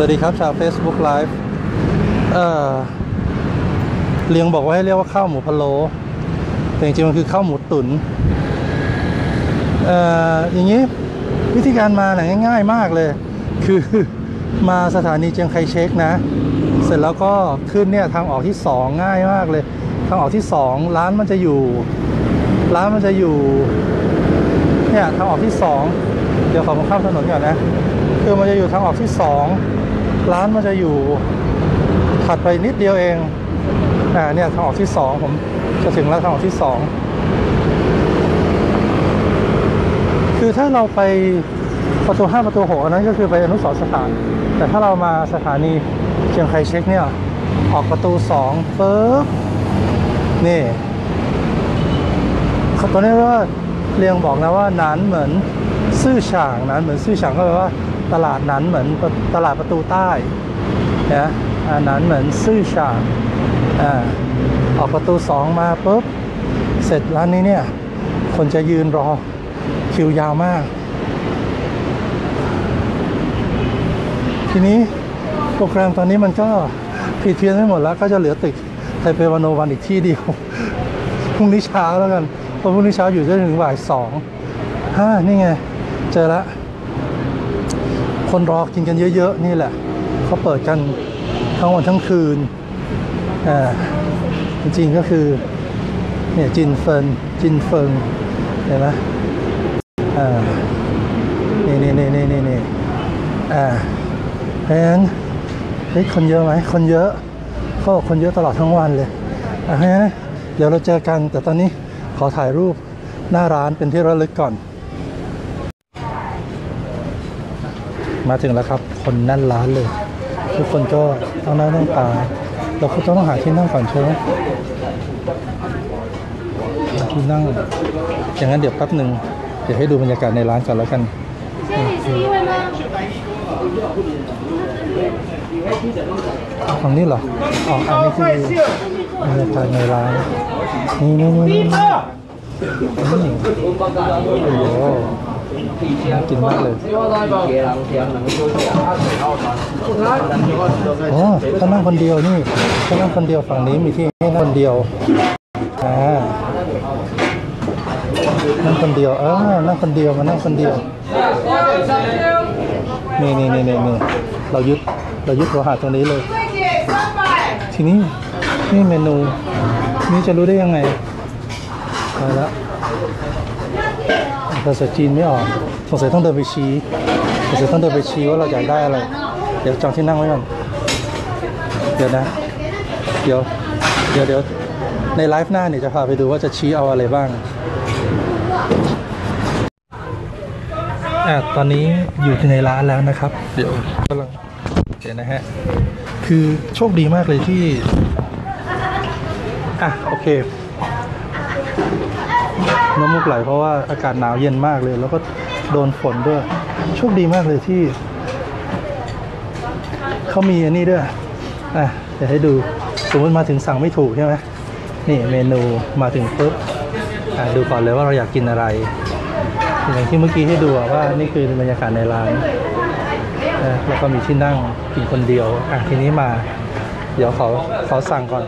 สวัสดีครับ ชาว Facebook Live เอ่อเลียงบอกว่าให้เรียกว่าข้าวหมูพะโล้แต่จริงๆมันคือข้าวหมูตุ๋นเอ่ออย่างนี้วิธีการมาเนี่ยง่าย ๆ มากเลย คือมาสถานีเจียงไคเชกนะ เสร็จแล้วก็ขึ้นเนี่ยทางออกที่สองง่ายมากเลย ทางออกที่สองร้านมันจะอยู่ ร้านมันจะอยู่เนี่ยทางออกที่สองเดี๋ยวขอผมข้ามถนนก่อนนะคือมันจะอยู่ทางออกที่สอง ร้านมันจะอยู่ถัดไปนิดเดียวเอง อ่าเนี่ยทางออกที่สองผมจะถึงแล้วทางออกที่สองคือถ้าเราไปประตูห้าประตูหกนั้นก็คือไปอนุสรณ์สถาน แต่ถ้าเรามาสถานีเชียงไคเช็คเนี่ย ออกประตูสองปึ๊บนี่ตัวนี้ว่าเรียงบอกนะว่านานเหมือนซื่อฉางนานเหมือนซื่อฉางก็แปลว่า ตลาดหนานเหมือนตลาดประตูใต้นะอ่าหนานเหมือนซื่อฉางอ่าออกประตูสองมาปุ๊บเสร็จร้านนี้เนี่ย คนจะยืนรอคิวยาวมาก ทีนี้โปรแกรมตอนนี้มันก็ผิดเพี้ยนไปหมดแล้ว ก็จะเหลือตึกไทเปวานโนวันอีกที่เดียวพรุ่งนี้เช้าแล้วกันเพราะพรุ่งนี้เช้าอยู่จนถึงบ่ายสองฮ่านี่ไง เจอแล้ว คนรอกินกันเยอะ ๆ นี่แหละเขาเปิดกันทั้งวันทั้งคืนอ่าจริงๆก็คือเนี่ยจินเฟินจินเฟิงเห็นไหมอ่านี่นี่นี่นี่นี่นี่อ่าเพราะฉะนั้นเฮ้ยคนเยอะไหมคนเยอะเขาบอกคนเยอะตลอดทั้งวันเลยอะเพราะฉะนั้นเดี๋ยวเราเจอกันแต่ตอนนี้ขอถ่ายรูปหน้าร้านเป็นที่ระลึกก่อน มาถึงแล้วครับ คนแน่นร้านเลย ทุกคนก็ต้องนั่งต้องตา เราก็ต้องหาที่นั่งก่อนใช่ไหมที่นั่ง อย่างนั้นเดี๋ยวแป๊บหนึ่งเดี๋ยวให้ดูบรรยากาศในร้านก่อนแล้วกันฝั่งนี้เหรออ๋ออันนี้คือบรรยากาศในร้าน นี่นี่นี่นี่โอ้ น่ากินมากเลยอ๋อถ้านั่งคนเดียวนี่ถ้านั่งคนเดียวฝั่งนี้มีที่ให้นั่งคนเดียวอ่านั่งคนเดียวเออนั่งคนเดียวมานั่งคนเดียวนี่นี่นี่นี่นี่เรายึดเรายึดหัวหาตรงนี้เลย ทีนี้นี่เมนู นี่จะรู้ได้ยังไงไปแล้ว ภาษาจีนไม่ออกสงสัยต้องเดินไปชี้สงสัยต้องเดินไปชี้ว่าเราอยากได้อะไร เดี๋ยวจองที่นั่งไว้ก่อนเดี๋ยวนะ เดี๋ยว เดี๋ยวเดี๋ยวในไลฟ์หน้าเนี่ยจะพาไปดูว่าจะชี้เอาอะไรบ้างอะตอนนี้อยู่ที่ในร้านแล้วนะครับ เดี๋ยวกำลังเดี๋ยวนะฮะ คือโชคดีมากเลยที่ อะ โอเค น้ำมูกไหลเพราะว่าอากาศหนาวเย็นมากเลย แล้วก็โดนฝนด้วย โชคดีมากเลยที่ เขามีอันนี้ด้วยอะเดี๋ยวให้ดูสมมติมาถึงสั่งไม่ถูกใช่ไหมนี่เมนูมาถึงปุ๊บอะดูก่อนเลยว่าเราอยากกินอะไร อย่างที่เมื่อกี้ให้ดูว่านี่คือบรรยากาศในร้านนะแล้วก็มีที่นั่งกินคนเดียวอะทีนี้มา เดี๋ยวขอขอสั่งก่อน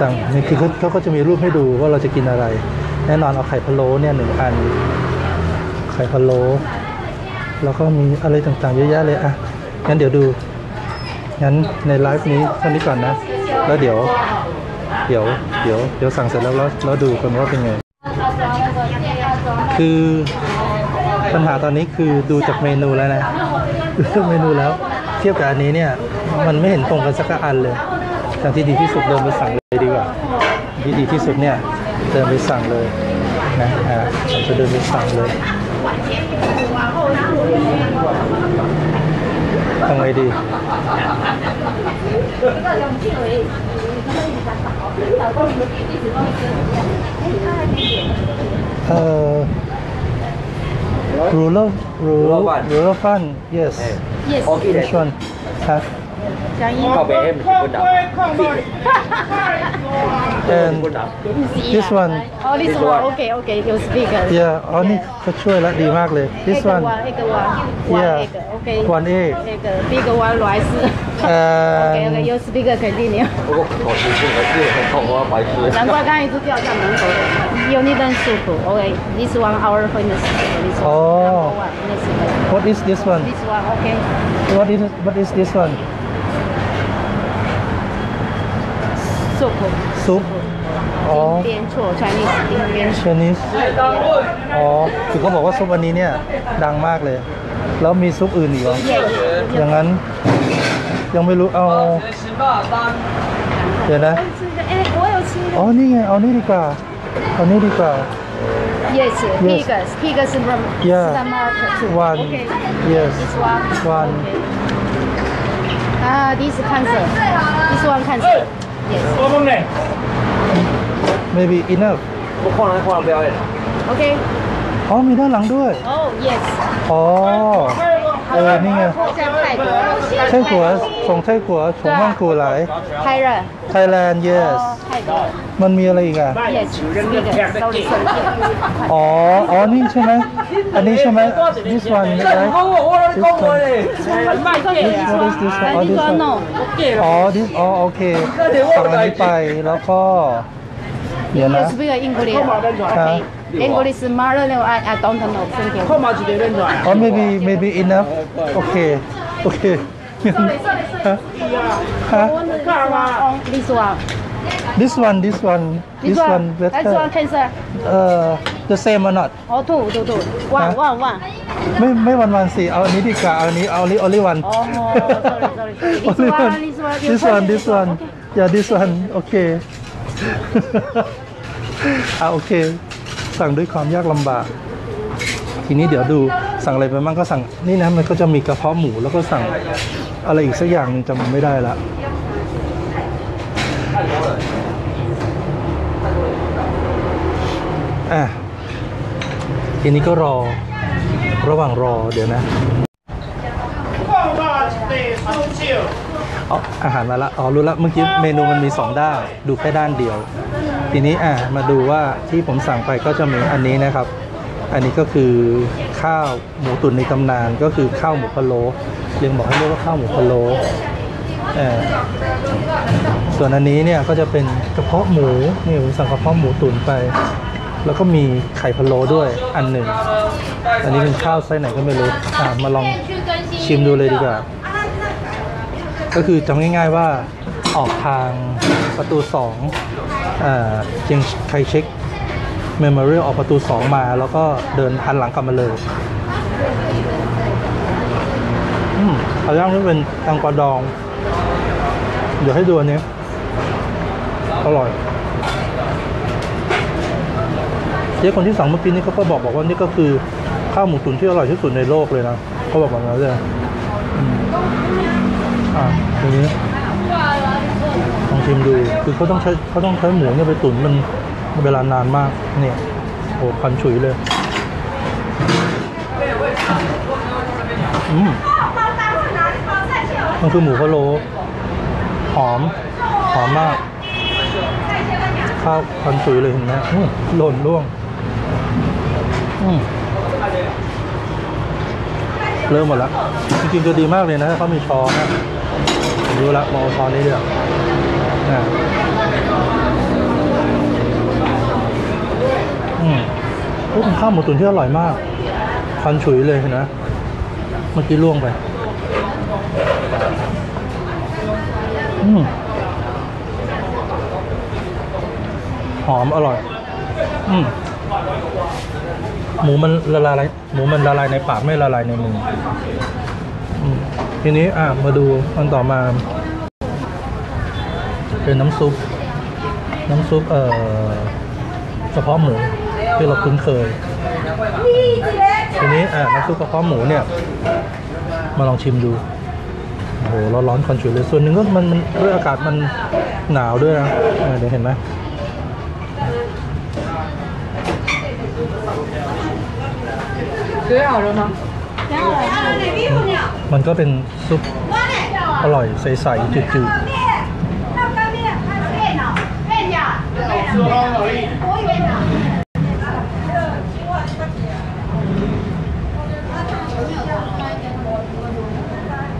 สั่งนี่คือเขาก็จะมีรูปให้ดูว่าเราจะกินอะไร แน่นอนเอาไข่พะโล้เนี่ยหนึ่งอัน ไข่พะโล้แล้วก็มีอะไรต่างๆเยอะแยะเลยอะงั้นเดี๋ยวดู งั้นในไลฟ์นี้เท่านี้ก่อนนะ แล้วเดี๋ยว เดี๋ยว เดี๋ยว เดี๋ยวสั่งเสร็จแล้วแล้วแล้วดูกันว่าเป็นไง คือปัญหาตอนนี้คือดูจากเมนูแล้วนะดูจากเมนูแล้ว เทียบกับอันนี้เนี่ย มันไม่เห็นตรงกันสักอันเลยทางที่ดีที่สุดเดินไปสั่งเลยดีกว่าที่ดีที่สุดเนี่ย เดินไปสั่งเลยนะอ่าผมจะเดินไปสั่งเลยทำไงดีเอ่อ ruler ruler ruler fun yes Yes. which one ครับ 江一。靠北黑唔是官长， and 官长。 this one Oh, this one. Okay, okay. You speak. yeah อ๋อนี่เขาช่วยแล้วดีมากเลย this Egg one one, egg one, one Yeah. egg. Okay. one egg Egg, big one rice. Okay, okay. and You speak continue. 不过考试不合适，很痛，我白痴。难怪刚才一直掉在门口的。You need a soup. Okay. This one our famous. This one. Oh. Number one. This one. what is this one This one. Okay. what is what is this one Soup. soup อ๋อ 金边错 Chinese 金边 Chinese อ๋อคือเขาบอกว่าซุปอันนี้เนี่ยดังมากเลย แล้วมีซุปอื่นอีกเหรอ อย่างนั้น ยังไม่รู้เอา เดี๋ยวนะ 哎，我有吃的。 อ๋อ นี่ไง เอานี่ดีกว่า เอานี่ดีกว่า Yes, Yes. pig, pig is from Yeah. Samar. one Okay. yes This one. One. Okay. Ah, this cancer. This one cancer. Maybe enough. Okay. Oh, มีด้านหลังด้วย. Oh yes. Oh. อ๋อ อนี่ไงไต้หัวส่งไต้หัวส่งฮ่องกูหลายไทยเหรอไทยแลนด์ yes มันมีอะไรอีกอะอ๋อ อ๋อ นี่ใช่ไหมอันนี้ใช่ไหม this one this one is this one อ๋อ this one อ๋อ this อ๋อโอเคสั่งอันนี้ไปแล้วก็เดี๋ยวนะ yes we are English English, mother, no, I, I don't know. Thank you. อ๋อ maybe maybe enough โอเค โอเคฮะฮะ This one. this one this one This this one one. This better one cancer. เอ่อ the same or not Oh, two, two, two. One, Huh? one, one. ไม่ไม่วันวันๆสิ เอาอันนี้ดีกว่า เอาอันนี้ เอา only only one Oh, sorry, sorry. This only one, one this one. You this try one this one yeah this one โอเค อ่ะโอเค สั่งด้วยความยากลำบาก ทีนี้เดี๋ยวดูสั่งอะไรไปบ้างก็สั่งนี่นะมันก็จะมีกระเพาะหมูแล้วก็สั่งอะไรอีกสักอย่างหนึงจำไม่ได้ละอะทีนี้ก็รอระหว่างรอเดี๋ยวนะอ๋ออาหารมาละ อ๋อ รู้ละ เมื่อกี้เมนูมันมีสองด้าน ดูแค่ด้านเดียว ทีนี้อะมาดูว่าที่ผมสั่งไปก็จะมีอันนี้นะครับ อันนี้ก็คือข้าวหมูตุ๋นในตำนานก็คือข้าวหมูพะโล้เรียงบอกให้เรียกว่าข้าวหมูพะโล้ส่วนอันนี้เนี่ยก็จะเป็นกระเพาะหมูนี่ผมสั่งกระเพาะหมูตุ๋นไป แล้วก็มีไข่พะโล้ด้วยอันหนึ่ง อันนี้เป็นข้าวไส้ไหนก็ไม่รู้อะมาลองชิมดูเลยดีกว่าก็คือจำง่าย ๆว่าออกทางประตูสอง ยงไคเช็คเมมโมเรียลออกประตูสองมา แล้วก็เดินหันหลังกลับมาเลยอืมเอาย่างนี่เป็นตังกวาดอง เดี๋ยวให้ดูอันนี้ อร่อยเจ๊คนที่สั่งเมื่อกี้นี่เขาก็บอกบอกว่านี่ก็คือข้าวหมูตุ๋นที่อร่อยที่สุดในโลกเลยนะเขาบอกแบบนั้นเลยอืมอ่าทีนี้ ชิมดู คือเขาต้องใช้เขาต้องใช้หมูเนี่ยไปตุ๋นมันเวลานานมากเนี่ยโอ้ควันฉุยเลยอืมมันคือหมูพะโล้หอม หอมมาก ข้าวควันฉุยเลยเห็นไหมอื้อหล่นร่วงอืมเริ่มหมดแล้ว จริงๆจะดีมากเลยนะถ้าเขามีช้อนนะรู้ละมองช้อนนี้เดียว ข้าวหมูตุ๋นที่อร่อยมากควันฉุยเลยนไหมเมื่อกี้ล่วงไป อืมหอมอร่อย อืมหมูมันละลายหมูมันละลายในปากไม่ละลายในมือทีนี้อะมาดูอันต่อมา เป็นน้ำซุป น้ำซุปเอ่อเฉพาะหมูที่เราคุ้นเคย ทีนี้อะน้ำซุปกระเพาะหมูเนี่ย มาลองชิมดูโอ้โหร้อนร้อนคอนฉุเลยส่วนหนึ่งก็มันมันด้วยอากาศมันหนาวด้วยนะเดี๋ยวเห็นไหมมันก็เป็นซุปอร่อยใสๆจืดๆ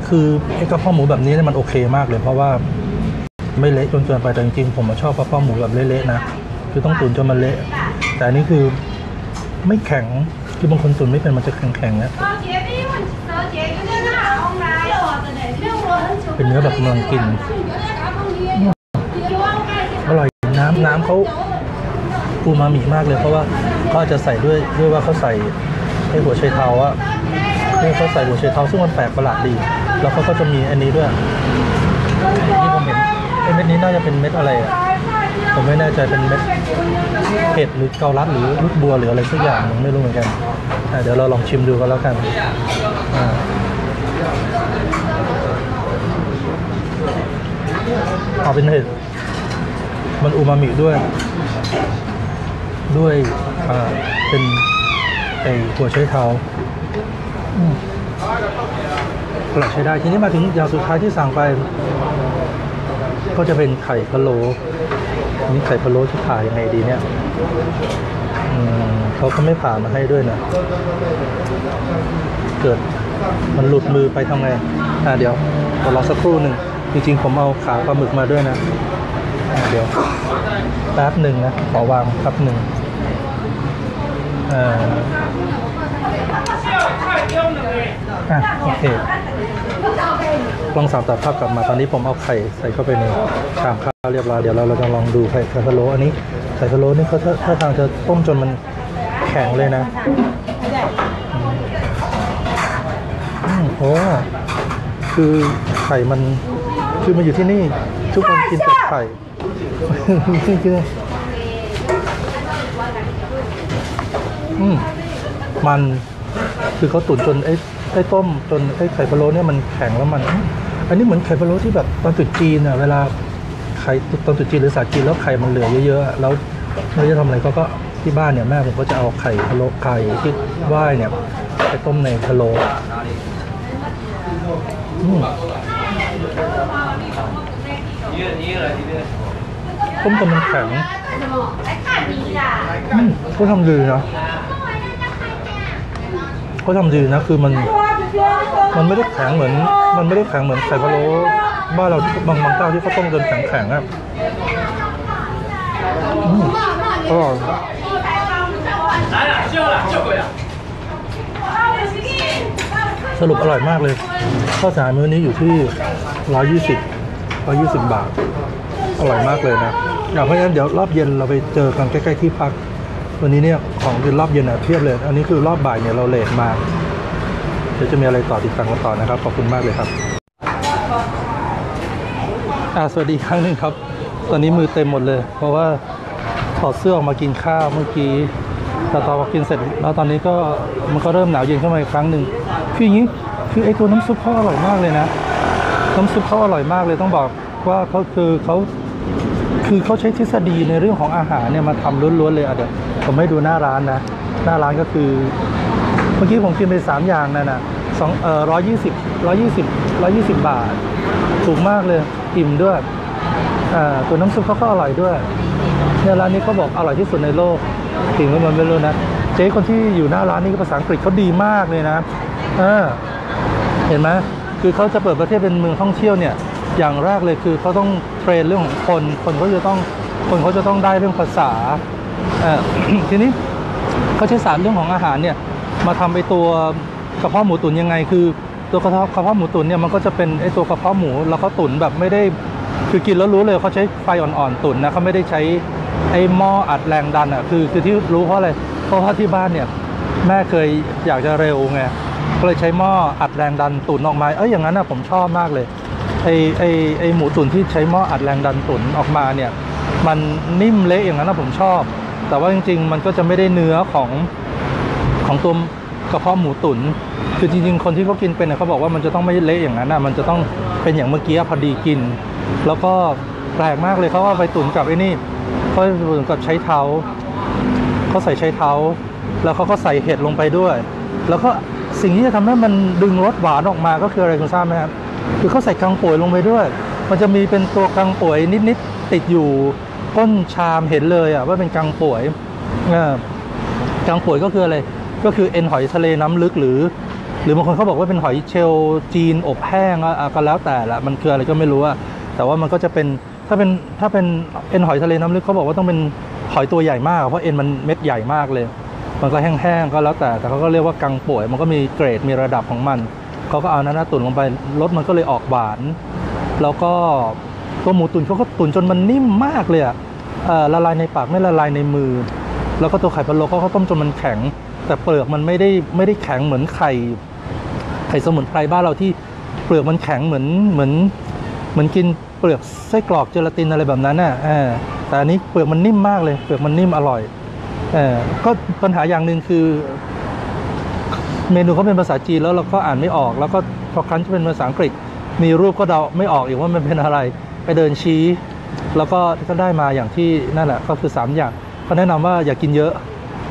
คือไอ้กระเพาะหมูแบบนี้เนี่ยมันโอเคมากเลย เพราะว่าไม่เละจนเกินไปแต่จริงๆผมชอบกระเพาะหมูแบบเละๆนะคือต้องตุ๋นจนมันเละแต่อันนี้คือไม่แข็งคือบางคนตุ๋นไม่เป็นมันจะแข็งๆนะเป็นเนื้อแบบกำลังกินอร่อยน้ำน้ำเขาปูมามิมากเลย เพราะว่าเขาจะใส่ด้วยด้วยว่าเขาใส่ไอหัวไชเท้าอะ นี่เขาใส่หัวไชเท้าซึ่งมันแปลกประหลาดดี แล้วเขาก็จะมีอันนี้ด้วย นี่ผมเห็นไอ้เม็ดนี้น่าจะเป็นเม็ดอะไรอะผมไม่แน่ใจเป็นเม็ดเห็ดหรือเกาลัดหรือลูกบัวหรืออะไรสักอย่างหนึงไม่รู้เหมือนกันเดี๋ยวเราลองชิมดูกันแล้วกันอ่าเอาเป็นเห็ดมันอูมามิด้วย ด้วยอ่าเป็นไอหัวไชเท้า อืมอร่อยใช้ได้ ทีนี้มาถึงอย่างสุดท้ายที่สั่งไป ก็จะเป็นไข่พะโล้นนี้ไข่พะโล้ที่ผ่ายังไงดีเนี่ยเขาก็ไม่ผ่ามาให้ด้วยนะ เกิดมันหลุดมือไปทำไง อ่าเดี๋ยวรอสักครู่หนึ่ง จริงๆ ผมเอาขาปลาหมึกมาด้วยนะอะเดี๋ยวแป๊บหนึ่งนะ ขอวางแป๊บหนึ่งอ่า อะโอเคลองสามตัดภาพกลับมาตอนนี้ผมเอาไข่ใส่เข้าไปในชามข้าวเรียบร้อยเดี๋ยวเราเราจะลองดูไข่ไข่พะโล้อันนี้ไข่พะโล้นี่เขาถ้าทางจะต้มจนมันแข็งเลยนะโอ้คือไข่มันคือมันอยู่ที่นี่ ทุกคนกินแต่ไข่จริงๆอืมมันคือเขาตุ๋นจนไอ้ ไอ้ต้มจนไอ้ไข่พะโล้เนี่ยมันแข็งแล้วมัน อันนี้เหมือนไข่พะโล้ที่แบบตอนตรุษจีนอะเวลาไข่ตอนตรุษจีนหรือศาจีนแล้วไข่มันเหลือเยอะๆแล้วไม่รู้จะทำอะไรก็ก็ที่บ้านเนี่ยแม่ผมก็จะเอาไข่พะโล้ไข่ที่ไหว้เนี่ยไปต้มในพะโล้อืมต้มจนมันแข็งอืมก็ทำดีนะก็ทำดีนะคือมัน มันไม่ได้แข็งเหมือน มันไม่ได้แข็งเหมือนไข่พะโล้บ้านเราที่บางบางเจ้าที่เขาต้มจนแข็งแข็งๆอะอืมอร่อยสรุปอร่อยมากเลย ข้าวสารมื้อนี้อยู่ที่ร้อยยี่สิบร้อยี่สิบบาท อร่อยมากเลยนะอะเพราะฉะนั้นเดี๋ยวรอบเย็นเราไปเจอกันใกล้ ๆ ที่พัก วันนี้เนี่ยของกินรอบเย็นอะเพียบเลย อันนี้คือรอบบ่ายเนี่ยเราเลทมา เดี๋ยวจะมีอะไรต่อติดตามกันต่อนะครับ ขอบคุณมากเลยครับอ่าสวัสดีครั้งหนึ่งครับ ตอนนี้มือเต็มหมดเลย เพราะว่าถอดเสื้อออกมากินข้าวเมื่อกี้แต่ตอนกินเสร็จแล้วตอนนี้ก็มันก็เริ่มหนาวเย็นขึ้นมาอีกครั้งหนึ่งคืออย่างนี้คือไอ้ตัวน้ำซุปเขาอร่อยมากเลยนะ น้ำซุปเขาอร่อยมากเลยต้องบอกว่าเขาคือเขาคือเขาใช้ทฤษฎีในเรื่องของอาหารเนี่ยมาทำล้วนๆเลยอะเดี๋ยวผมให้ดูหน้าร้านนะ หน้าร้านก็คือ เมื่อกี้ผมกินไปสามอย่างนั่นนะสองเอ่อร้อยยี่สิบร้อยยี่สิบร้อยยี่สิบบาท ถูกมากเลยอิ่มด้วยอ่าตัวน้ำซุปเขาก็อร่อยด้วยเนี่ยร้านนี้เขาบอกอร่อยที่สุดในโลกถึงว่ามันไม่รู้นะเจ๊คนที่อยู่หน้าร้านนี้ก็ภาษาอังกฤษเขาดีมากเลยนะเออเห็นไหมคือเขาจะเปิดประเทศเป็นเมืองท่องเที่ยวเนี่ย อย่างแรกเลยคือเขาต้องเทรนเรื่องของคน คนเขาจะต้องคนเขาจะต้องได้เรื่องภาษาเอ่อทีนี้เขาใช้ศาสตร์เรื่องของอาหารเนี่ย มาทำไอตัวกระเพาะหมูตุ๋นยังไง คือ ตัวกระเพาะกระเพาะหมูตุ๋นเนี่ยมันก็จะเป็นไอตัวกระเพาะหมูแล้วเขาตุ๋นแบบไม่ได้คือกินแล้วรู้เลยเขาใช้ไฟอ่อนๆตุ๋นนะเขาไม่ได้ใช้ไอหม้ออัดแรงดันอะคือคือที่รู้เพราะอะไรเพราะว่าที่บ้านเนี่ยแม่เคยอยากจะเร็วไงก็เลยใช้หม้ออัดแรงดันตุ๋นออกมาเอ้ยอย่างนั้นนะผมชอบมากเลยไอไอไอหมูตุ๋นที่ใช้หม้ออัดแรงดันตุ๋นออกมาเนี่ยมันนิ่มเละอย่างนั้นนะผมชอบ แต่ว่าจริง ๆ มันก็จะไม่ได้เนื้อของ ของตัวกระเพาะหมูตุ๋นคือจริงๆ คนที่เขากินเป็นเนี่ยเขาบอกว่ามันจะต้องไม่เละอย่างนั้นนะมันจะต้องเป็นอย่างเมื่อกี้พอดีกิน แล้วก็แปลกมากเลยเขาว่าไปตุ๋นกับไอ้นี่เขาตุ๋นกับใช้เท้าเขาใส่ใช้เท้า แล้วเขาก็ใส่เห็ดลงไปด้วย แล้วก็สิ่งที่จะทำให้มันดึงรสหวานออกมาก็คืออะไรคุณทราบไหมครับคือเขาใส่กังป่วยลงไปด้วย มันจะมีเป็นตัวกังป่วยนิดๆติดอยู่ก้นชามเห็นเลยอะว่าเป็นกังป่วยกังป่วยก็คืออะไร ก็คือเอ็นหอยทะเลน้ำลึกหรือ หรือบางคนเขาบอกว่าเป็นหอยเชลจีนอบแห้งอะก็แล้วแต่ละมันคืออะไรก็ไม่รู้อะแต่ว่ามันก็จะเป็นถ้าเป็นถ้าเป็นเอ็นหอยทะเลน้ำลึกเขาบอกว่าต้องเป็นหอยตัวใหญ่มากเพราะเอ็นมันเม็ดใหญ่มากเลย มันก็แห้งๆก็แล้วแต่แต่เขาก็เรียกว่ากังป่วย มันก็มีเกรดมีระดับของมันเขาก็เอานั้นนะตุ๋นลงไปรสมันก็เลยออกหวาน แล้วก็ตัวหมูตุ๋นเขาก็ตุ๋นจนมันนิ่มมากเลยอะละลายในปากไม่ละลายในมือ แล้วก็ตัวไข่พะโล้เขาก็ต้มจนมันแข็ง แต่เปลือกมันไม่ได้ไม่ได้แข็งเหมือนไข่ไข่สมุนไพรบ้านเราที่เปลือกมันแข็งเหมือนเหมือนเหมือนกินเปลือกไส้กรอกเจลาตินอะไรแบบนั้นน่ะแต่อันนี้เปลือกมันนิ่มมากเลย เปลือกมันนิ่มอร่อยอก็ปัญหาอย่างหนึ่งคือ เมนูเขาเป็นภาษาจีนแล้วเราก็อ่านไม่ออก แล้วก็พอครั้นจะเป็นภาษาอังกฤษ มีรูปก็เดาไม่ออกอีกว่ามันเป็นอะไร ไปเดินชี้ แล้วก็ก็ได้มาอย่างที่นั่นแหละก็คือสามอย่างเขาแนะนำว่าอย่ากินเยอะ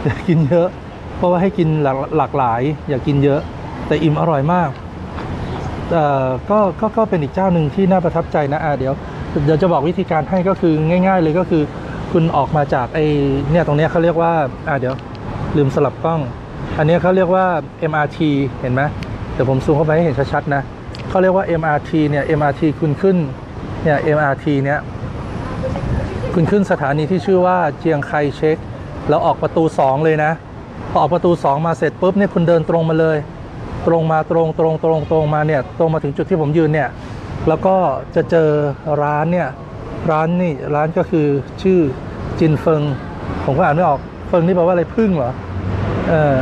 อย่ากินเยอะ เพราะว่าให้กินหลากหลากหลาย อย่ากกินเยอะ แต่อิ่มอร่อยมากเอ่อก็ก็ก็เป็นอีกเจ้าหนึ่งที่น่าประทับใจนะอะเดี๋ยวเดี๋ยวจะบอกวิธีการให้ก็คือง่าย ๆ เลยก็คือ คุณออกมาจากไอ้เนี่ยตรงเนี้ยเขาเรียกว่าอะเดี๋ยวลืมสลับกล้อง อันเนี้ยเขาเรียกว่า MRT เห็นไหมเดี๋ยวผมซูมเข้าไปให้เห็นชัดๆนะเขาเรียกว่า MRT เนี่ย MRT คุณขึ้นเนี่ย MRT เนี่ยคุณขึ้นสถานีที่ชื่อว่าเจียงไคเช็ค แล้วออกประตู 2 เลยนะ พอออกประตู 2 มาเสร็จปุ๊บเนี่ยคุณเดินตรงมาเลย ตรงมาตรงตรงตรงตรงมาเนี่ยตรงมาถึงจุดที่ผมยืนเนี่ยแล้วก็จะเจอร้านเนี่ยร้านนี่ร้านก็คือชื่อจินเฟิง ผมก็อ่านไม่ออกเฟิงนี่แปลว่าอะไรพึ่งเหรอเออ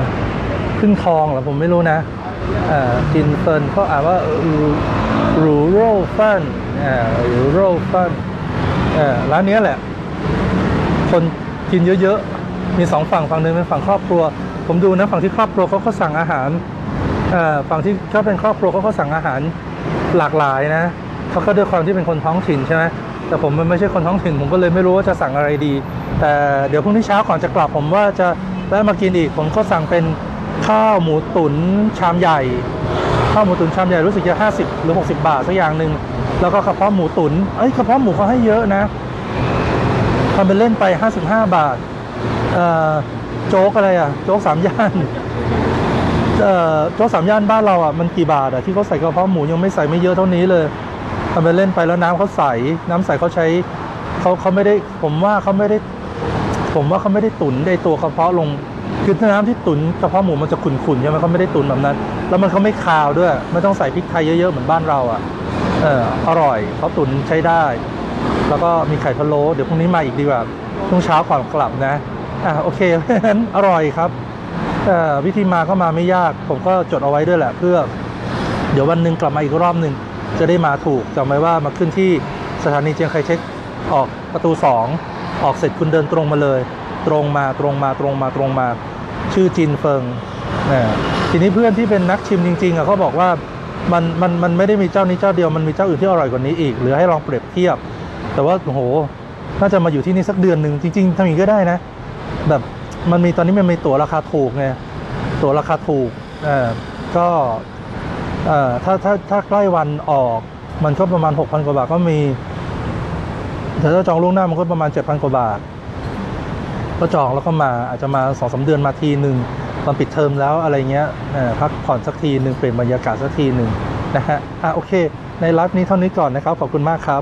พึ่งทองเหรอผมไม่รู้นะเออจินเฟิงเขาอ่านว่ารูโรฟันอ่ารูโรฟันเออร้านนี้แหละ คนกินเยอะๆ มีสองฝั่งฝั่งหนึ่งเป็นฝั่งครอบครัว ผมดูนะฝั่งที่ครอบครัวเขาก็สั่งอาหารฝั่งที่เขาเป็นครอบครัวเขาก็สั่งอาหารหลากหลายนะเขาก็ด้วยความที่เป็นคนท้องถิ่นใช่ไหมแต่ผมมันไม่ใช่คนท้องถิ่นผมก็เลยไม่รู้ว่าจะสั่งอะไรดี แต่เดี๋ยวพรุ่งนี้เช้าก่อนจะกลับผมว่าจะแวะมากินอีก ผมก็สั่งเป็นข้าวหมูตุ๋นชามใหญ่ข้าวหมูตุ๋นชามใหญ่รู้สึกจะ 50 หรือ 60 บาทสักอย่างหนึ่งแล้วก็กระเพาะหมูตุ๋นเอ้ยกระเพาะหมูเขาให้เยอะนะทำเป็นเล่นไป 55 บาท โจ๊กอะไรอะ โจ๊กสามย่านเอ่อโจ๊กสามย่านบ้านเราอะมันกี่บาทอะที่เขาใส่กระเพาะหมูยังไม่ใส่ไม่เยอะเท่านี้เลยทำเป็นเล่นไปแล้วน้ำเขาใสน้ำใสเขาใช้เขาเขาไม่ได้ผมว่าเขาไม่ได้ ผมว่าเขาไม่ได้ตุ๋นในตัวกระเพาะลงคือน้ำที่ตุ๋นกระเพาะหมูมันจะขุ่นๆใช่ไหมเขาไม่ได้ตุ๋นแบบนั้น แล้วมันเขาไม่คาวด้วยไม่ต้องใส่พริกไทยเยอะๆเหมือนบ้านเราอะเอออร่อยเขาตุ๋นใช้ได้ แล้วก็มีไข่พะโล้เดี๋ยวพรุ่งนี้มาอีกดีกว่าช่วงเช้าก่อนกลับนะ อะโอเคเพราะฉะนั้นอร่อยครับวิธีมาก็มาไม่ยาก ผมก็จดเอาไว้ด้วยแหละ เพื่อ เดี๋ยววันหนึ่งกลับมาอีกรอบหนึ่งจะได้มาถูกจำไว้ว่ามาขึ้นที่สถานีเจียงไคเช็คออกประตู 2 ออกเสร็จคุณเดินตรงมาเลย ตรงมาตรงมาตรงมาตรงมา ชื่อจินเฟิงนะทีนี้เพื่อนที่เป็นนักชิมจริงๆอะเขาบอกว่ามันมันมันไม่ได้มีเจ้านี้เจ้าเดียวมันมีเจ้าอื่นที่อร่อยกว่านี้อีกหรือให้ลองเปรียบเทียบ แต่ว่าโอ้โหน่าจะมาอยู่ที่นี่สักเดือนหนึ่งจริง ๆทำอย่างนี้ก็ได้นะ แบบมันมีตอนนี้มันมีตั๋วราคาถูกไงตั๋วราคาถูกเออก็เอ่อถ้าถ้าถ้าใกล้วันออกมันก็ประมาณ 6,000 กว่าบาทก็มีแต่ถ้าจองล่วงหน้ามันก็ประมาณ 7,000 กว่าบาท ก็จองแล้วก็มาอาจจะมาสองสาเดือนมาทีหนึ่งตอนปิดเทอมแล้วอะไรเงี้ยอ่อพักผ่อนสักทีหนึ่งเปลี่ยนบรรยากาศสักทีหนึ่งนะฮะอะโอเค ในไลฟ์นี้เท่านี้ก่อนนะครับ ขอบคุณมากครับ